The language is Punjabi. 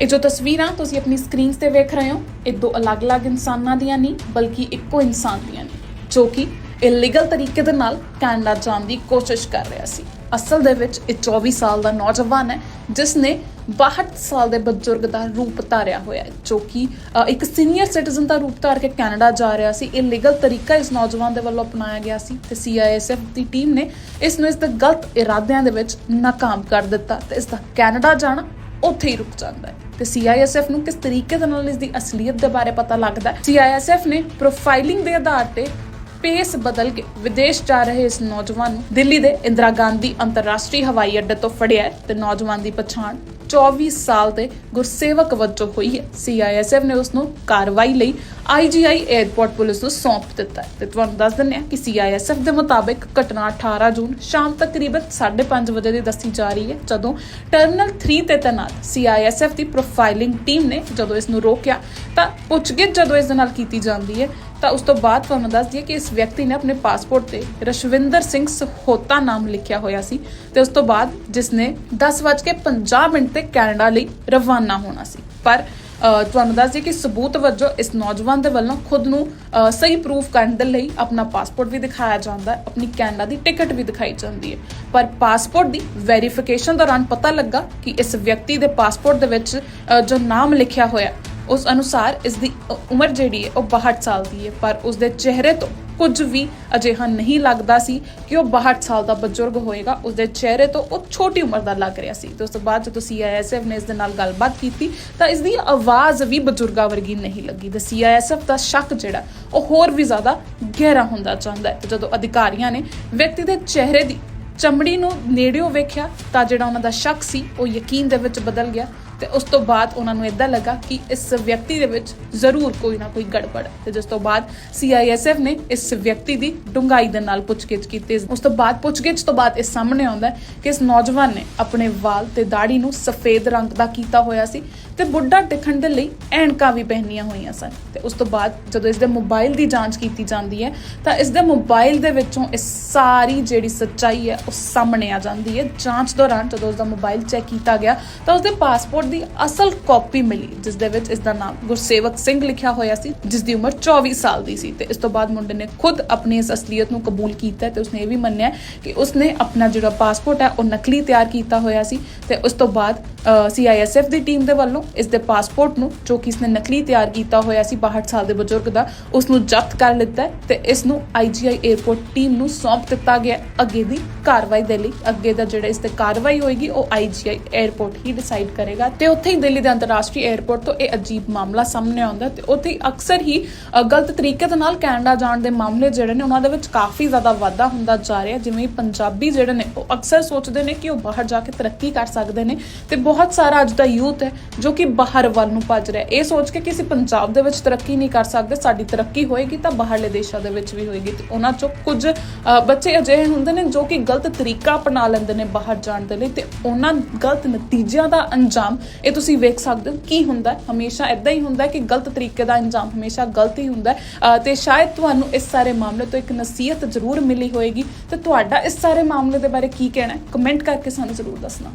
ਇਹ ਜੋ ਤਸਵੀਰਾਂ ਤੁਸੀਂ ਆਪਣੀ ਸਕਰੀਨਸ ਤੇ ਵੇਖ ਰਹੇ ਹੋ, ਇਹ ਦੋ ਅਲੱਗ-ਅਲੱਗ ਇਨਸਾਨਾਂ ਦੀਆਂ ਨਹੀਂ, ਬਲਕਿ ਇੱਕੋ ਇਨਸਾਨ ਦੀਆਂ ਨੇ, ਜੋ ਕਿ ਇਲੀਗਲ ਤਰੀਕੇ ਦੇ ਨਾਲ ਕੈਨੇਡਾ ਜਾਣ ਦੀ ਕੋਸ਼ਿਸ਼ ਕਰ ਰਿਹਾ ਸੀ। ਅਸਲ ਦੇ ਵਿੱਚ ਇਹ 24 ਸਾਲ ਦਾ ਨੌਜਵਾਨ ਹੈ, ਜਿਸ ਨੇ 62 ਸਾਲ ਦੇ ਬਜ਼ੁਰਗ ਦਾ ਰੂਪ ਧਾਰਿਆ ਹੋਇਆ ਹੈ, ਜੋ ਕਿ ਇੱਕ ਸੀਨੀਅਰ ਸਿਟੀਜ਼ਨ ਦਾ ਰੂਪ ਧਾਰ ਕੇ ਕੈਨੇਡਾ ਜਾ ਰਿਹਾ ਸੀ। ਇਹ ਲੀਗਲ ਤਰੀਕਾ ਇਸ ਨੌਜਵਾਨ ਦੇ ਵੱਲੋਂ ਅਪਣਾਇਆ ਗਿਆ ਸੀ ਤੇ ਸੀਆਈਐਸਐਫ ਦੀ ਟੀਮ ਨੇ ਇਸ ਨੂੰ ਇਸ ਦੇ ਗਲਤ ਇਰਾਦਿਆਂ ਦੇ ਵਿੱਚ ਨਾਕਾਮ ਕਰ ਦਿੱਤਾ ਤੇ ਇਸ ਦਾ ਕੈਨੇਡਾ ਜਾਣਾ ਉੱਥੇ ਹੀ ਰੁਕ ਜਾਂਦਾ ਹੈ। ਤੇ ਸੀਆਈਐਸਐਫ ਨੂੰ ਕਿਸ ਤਰੀਕੇ ਦੇ ਨਾਲ ਇਸ ਦੀ ਅਸਲੀਅਤ ਦੇ ਬਾਰੇ ਪਤਾ ਲੱਗਦਾ ਹੈ? ਸੀਆਈਐਸਐਫ ਨੇ ਪ੍ਰੋਫਾਈਲਿੰਗ ਦੇ ਆਧਾਰ ਤੇ ਪੇਸ ਬਦਲ ਕੇ ਵਿਦੇਸ਼ ਜਾ ਰਹੇ ਇਸ ਨੌਜਵਾਨ ਨੂੰ ਦਿੱਲੀ ਦੇ ਇੰਦਰਾ ਗਾਂਧੀ ਅੰਤਰਰਾਸ਼ਟਰੀ ਹਵਾਈ ਅੱਡੇ ਤੋਂ ਫੜਿਆ ਤੇ ਨੌਜਵਾਨ ਦੀ ਪਛਾਣ 24 ਸਾਲ ਦੇ ਗੁਰਸੇਵਕ ਵਜੋਂ ਹੋਈ ਹੈ। ਸੀਆਈਐਸਐਫ ਨੇ ਉਸ ਨੂੰ ਕਾਰਵਾਈ ਲਈ ਆਈਜੀਆਈ 에ਅਰਪੋਰਟ ਪੁਲਿਸ ਨੂੰ ਸੌਂਪ ਦਿੱਤਾ ਹੈ। ਤੇ ਤੁਹਾਨੂੰ ਦੱਸ ਦਿੰਦੇ ਹਾਂ ਕਿ ਸੀਆਈਐਸਐਫ ਦੇ ਮੁਤਾਬਿਕ ਘਟਨਾ 18 ਜੂਨ ਸ਼ਾਮ ਤਕਰੀਬਨ 5:30 ਵਜੇ ਦੀ ਦੱਸੀ ਜਾ ਰਹੀ ਹੈ, ਜਦੋਂ ਟਰਮੀਨਲ 3 ਤੇ ਤੈਨਾਤ ਸੀਆਈਐਸਐਫ ਦੀ ਪ੍ਰੋਫਾਈਲਿੰਗ ਟੀਮ ਨੇ ਜਦੋਂ ਇਸ ਨੂੰ ਰੋਕਿਆ, ਤਾਂ ਪੁੱਛਗਿੱਛ ਜਦੋਂ ਇਸ ਦੇ ਨਾਲ ਕੀਤੀ ਜਾਂਦੀ ਹੈ ਤਾਂ ਉਸ ਤੋਂ ਬਾਅਦ ਤੁਹਾਨੂੰ ਦੱਸ ਦਈਏ ਕਿ ਇਸ ਵਿਅਕਤੀ ਨੇ ਆਪਣੇ ਪਾਸਪੋਰਟ ਤੇ ਰਸ਼ਵਿੰਦਰ ਸਿੰਘ ਸਹੋਤਾ ਨਾਮ ਲਿਖਿਆ ਹੋਇਆ ਸੀ ਤੇ ਉਸ ਤੋਂ ਬਾਅਦ ਜਿਸ ਨੇ 10:50 ਮਿੰਟ ਤੇ ਕੈਨੇਡਾ ਲਈ ਰਵਾਨਾ ਹੋਣਾ ਸੀ। ਪਰ ਤੁਹਾਨੂੰ ਦੱਸ ਦਈਏ ਕਿ ਸਬੂਤ ਵਜੋਂ ਇਸ ਨੌਜਵਾਨ ਦੇ ਵੱਲੋਂ ਖੁਦ ਨੂੰ ਸਹੀ ਪ੍ਰੂਫ ਕਰਨ ਦੇ ਲਈ ਆਪਣਾ ਪਾਸਪੋਰਟ ਵੀ ਦਿਖਾਇਆ ਜਾਂਦਾ ਹੈ, ਆਪਣੀ ਕੈਨੇਡਾ ਦੀ ਟਿਕਟ ਵੀ ਦਿਖਾਈ ਜਾਂਦੀ ਹੈ। ਪਰ ਪਾਸਪੋਰਟ ਦੀ ਵੈਰੀਫਿਕੇਸ਼ਨ ਦੌਰਾਨ ਪਤਾ ਲੱਗਾ ਕਿ ਇਸ ਵਿਅਕਤੀ ਦੇ ਪਾਸਪੋਰਟ ਦੇ ਵਿੱਚ ਜੋ ਨਾਮ ਲਿਖਿਆ ਹੋਇਆ ਉਸ ਅਨੁਸਾਰ ਇਸ ਦੀ ਉਮਰ ਜਿਹੜੀ ਹੈ, ਉਹ 62 ਸਾਲ ਦੀ ਹੈ। ਪਰ ਉਸ ਦੇ ਚਿਹਰੇ ਤੋਂ ਕੁਝ ਵੀ ਅਜਿਹਾ ਨਹੀਂ ਲੱਗਦਾ ਸੀ ਕਿ ਉਹ 62 ਸਾਲ ਦਾ ਬਜ਼ੁਰਗ ਹੋਏਗਾ। ਉਸ ਦੇ ਚਿਹਰੇ ਤੋਂ ਉਹ ਛੋਟੀ ਉਮਰ ਦਾ ਲੱਗ ਰਿਹਾ ਸੀ। ਤੇ ਉਸ ਤੋਂ ਬਾਅਦ ਜਦੋਂ ਸੀਆਈਐਸਐਫ ਨੇ ਇਸ ਦੇ ਨਾਲ ਗੱਲਬਾਤ ਕੀਤੀ, ਤਾਂ ਇਸ ਦੀ ਆਵਾਜ਼ ਵੀ ਬਜ਼ੁਰਗਾਂ ਵਰਗੀ ਨਹੀਂ ਲੱਗੀ। ਤੇ ਸੀਆਈਐਸਐਫ ਦਾ ਸ਼ੱਕ ਜਿਹੜਾ, ਉਹ ਹੋਰ ਵੀ ਜ਼ਿਆਦਾ ਗਹਿਰਾ ਹੁੰਦਾ ਜਾਂਦਾ ਹੈ। ਜਦੋਂ ਅਧਿਕਾਰੀਆਂ ਨੇ ਵਿਅਕਤੀ ਦੇ ਚਿਹਰੇ ਦੀ ਚਮੜੀ ਨੂੰ ਨੇੜਿਓਂ ਵੇਖਿਆ, ਤਾਂ ਜਿਹੜਾ ਉਹਨਾਂ ਦਾ ਸ਼ੱਕ ਸੀ, ਉਹ ਯਕੀਨ ਦੇ ਵਿੱਚ ਬਦਲ ਗਿਆ। ਤੇ ਉਸ ਤੋਂ ਬਾਅਦ ਉਹਨਾਂ ਨੂੰ ਇਦਾਂ ਲੱਗਾ ਕਿ ਇਸ ਵਿਅਕਤੀ ਦੇ ਵਿੱਚ ਜ਼ਰੂਰ ਕੋਈ ਨਾ ਕੋਈ ਗੜਬੜ ਹੈ ਤੇ ਜਿਸ ਤੋਂ ਬਾਅਦ ਸੀਆਈਐਸਐਫ ਨੇ ਇਸ ਵਿਅਕਤੀ ਦੀ ਡੂੰਘਾਈ ਦੇ ਨਾਲ ਪੁੱਛਗਿੱਛ ਕੀਤੀ। ਉਸ ਤੋਂ ਬਾਅਦ ਪੁੱਛਗਿੱਛ ਤੋਂ ਬਾਅਦ ਇਹ ਸਾਹਮਣੇ ਆਉਂਦਾ ਕਿ ਇਸ ਨੌਜਵਾਨ ਨੇ ਆਪਣੇ ਵਾਲ ਤੇ ਦਾੜੀ ਨੂੰ ਸਫੇਦ ਰੰਗ ਦਾ ਕੀਤਾ ਹੋਇਆ ਸੀ ਤੇ ਬੁੱਢਾ ਦਿਖਣ ਦੇ ਲਈ ਐਨਕਾਂ ਵੀ ਪਹਿਨੀਆਂ ਹੋਈਆਂ ਸਨ ਤੇ ਉਸ ਤੋਂ ਬਾਅਦ ਜਦੋਂ ਇਸ ਦੇ ਮੋਬਾਈਲ ਦੀ ਜਾਂਚ ਕੀਤੀ ਜਾਂਦੀ ਹੈ ਤਾਂ ਇਸ ਦੇ ਮੋਬਾਈਲ ਦੇ ਵਿੱਚੋਂ ਇਹ ਸਾਰੀ ਜਿਹੜੀ ਸੱਚਾਈ ਹੈ ਉਹ ਸਾਹਮਣੇ ਆ ਜਾਂਦੀ ਹੈ। ਜਾਂਚ ਦੌਰਾਨ ਜਦੋਂ ਉਸ ਦਾ ਮੋਬਾਈਲ ਚੈੱਕ ਕੀਤਾ ਗਿਆ ਤਾਂ ਉਸ ਦੇ ਪਾਸਪੋਰਟ ਦੀ ਅਸਲ ਕਾਪੀ ਮਿਲੀ, ਜਿਸ ਦੇ ਵਿੱਚ ਇਸ ਦਾ ਨਾਮ ਗੁਰਸੇਵਕ ਸਿੰਘ ਲਿਖਿਆ ਹੋਇਆ ਸੀ, ਜਿਸ ਦੀ ਉਮਰ 24 ਸਾਲ ਦੀ ਸੀ। ਤੇ ਇਸ ਤੋਂ ਬਾਅਦ ਮੁੰਡੇ ਨੇ ਖੁਦ ਆਪਣੀ ਇਸ ਅਸਲੀਅਤ ਨੂੰ ਕਬੂਲ ਕੀਤਾ ਤੇ ਉਸਨੇ ਇਹ ਵੀ ਮੰਨਿਆ ਕਿ ਉਸਨੇ ਆਪਣਾ ਜਿਹੜਾ ਪਾਸਪੋਰਟ ਹੈ, ਉਹ ਨਕਲੀ ਤਿਆਰ ਕੀਤਾ ਹੋਇਆ ਸੀ। ਤੇ ਉਸ ਤੋਂ ਬਾਅਦ ਸੀਆਈਐਸਐਫ ਦੀ ਟੀਮ ਦੇ ਵੱਲੋਂ ਇਸ ਦੇ ਪਾਸਪੋਰਟ ਨੂੰ, ਜੋ ਕਿ ਇਸਨੇ ਨਕਲੀ ਤਿਆਰ ਕੀਤਾ ਹੋਇਆ ਸੀ 62 ਸਾਲ ਦੇ ਬਜ਼ੁਰਗ ਦਾ ਉਸ ਨੂੰ ਜ਼ਬਤ ਕਰ ਲਿੱਤਾ ਹੈ ਤੇ ਇਸ ਨੂੰ ਆਈਜੀਆਈ 에ਅਰਪੋਰਟ ਟੀਮ ਨੂੰ ਸੌਂਪ ਦਿੱਤਾ ਗਿਆ ਅੱਗੇ ਦੀ ਕਾਰਵਾਈ ਦੇ ਲਈ, ਅੱਗੇ ਦਾ ਜਿਹੜਾ ਇਸ ਤੇ ਕਾਰਵਾਈ ਹੋਏਗੀ, ਉਹ ਆਈਜੀਆਈ 에ਅਰਪੋਰਟ ਹੀ ਡਿਸਾਈਡ ਕਰੇਗਾ ਤੇ ਉੱਥੇ ਹੀ ਦਿੱਲੀ ਦੇ ਅੰਤਰਰਾਸ਼ਟਰੀ 에ਅਰਪੋਰਟ ਤੋਂ ਇਹ ਅਜੀਬ ਮਾਮਲਾ ਸਾਹਮਣੇ ਆਉਂਦਾ ਤੇ ਉੱਥੇ ਹੀ ਅਕਸਰ ਹੀ ਗਲਤ ਤਰੀਕੇ ਦੇ ਨਾਲ ਕੈਨੇਡਾ ਜਾਣ ਦੇ ਮਾਮਲੇ ਜਿਹੜੇ ਨੇ ਉਹਨਾਂ ਦੇ ਵਿੱਚ ਕਾਫੀ ਜ਼ਿਆਦਾ ਵਾਧਾ ਹੁੰਦਾ ਜਾ ਰਿਹਾ ਜਿਵੇਂ ਪੰਜਾਬੀ ਜਿਹੜੇ ਨੇ, ਉਹ ਅਕਸਰ ਸੋਚਦੇ ਨੇ ਕਿ ਉਹ ਬਾਹਰ ਜਾ ਕੇ ਤਰੱਕੀ ਕਰ ਸਕਦੇ ਨੇ ਤੇ ਬਹੁਤ ਸਾਰਾ ਅੱਜ ਦਾ ਯੂਥ ਹੈ ਜੋ ਕਿ ਬਾਹਰ ਵੱਲ ਨੂੰ ਭੱਜ ਰਿਹਾ ਇਹ ਸੋਚ ਕੇ ਕਿ ਅਸੀਂ ਪੰਜਾਬ ਦੇ ਵਿੱਚ ਤਰੱਕੀ ਨਹੀਂ ਕਰ ਸਕਦੇ, ਸਾਡੀ ਤਰੱਕੀ ਹੋਏਗੀ ਤਾਂ ਬਾਹਰਲੇ ਦੇਸ਼ਾਂ ਦੇ ਵਿੱਚ ਵੀ ਹੋਏਗੀ ਤੇ ਉਹਨਾਂ ਚੋਂ ਕੁਝ ਬੱਚੇ ਅਜਿਹੇ ਹੁੰਦੇ ਨੇ ਜੋ ਕਿ ਗਲਤ ਤਰੀਕਾ ਅਪਣਾ ਲੈਂਦੇ ਨੇ ਬਾਹਰ ਜਾਣ ਦੇ ਲਈ ਤੇ ਉਹਨਾਂ ਗਲਤ ਨਤੀਜਿਆਂ ਦਾ ਅੰਜਾਮ ਇਹ ਤੁਸੀਂ ਵੇਖ ਸਕਦੇ ਹੋ ਕੀ ਹੁੰਦਾ ਹਮੇਸ਼ਾ ਇਦਾਂ ਹੀ ਹੁੰਦਾ ਕਿ ਗਲਤ ਤਰੀਕੇ ਦਾ ਇੰਜਾਮ ਹਮੇਸ਼ਾ ਗਲਤ ਹੀ ਹੁੰਦਾ ਹੈ। ਤੇ ਸ਼ਾਇਦ ਤੁਹਾਨੂੰ ਇਸ ਸਾਰੇ ਮਾਮਲੇ ਤੋਂ ਇੱਕ ਨਸੀਹਤ ਜ਼ਰੂਰ ਮਿਲੀ ਹੋਏਗੀ। ਤੇ ਤੁਹਾਡਾ ਇਸ ਸਾਰੇ ਮਾਮਲੇ ਦੇ ਬਾਰੇ ਕੀ ਕਹਿਣਾ ਹੈ? ਕਮੈਂਟ ਕਰਕੇ ਸਾਨੂੰ ਜ਼ਰੂਰ ਦੱਸਣਾ।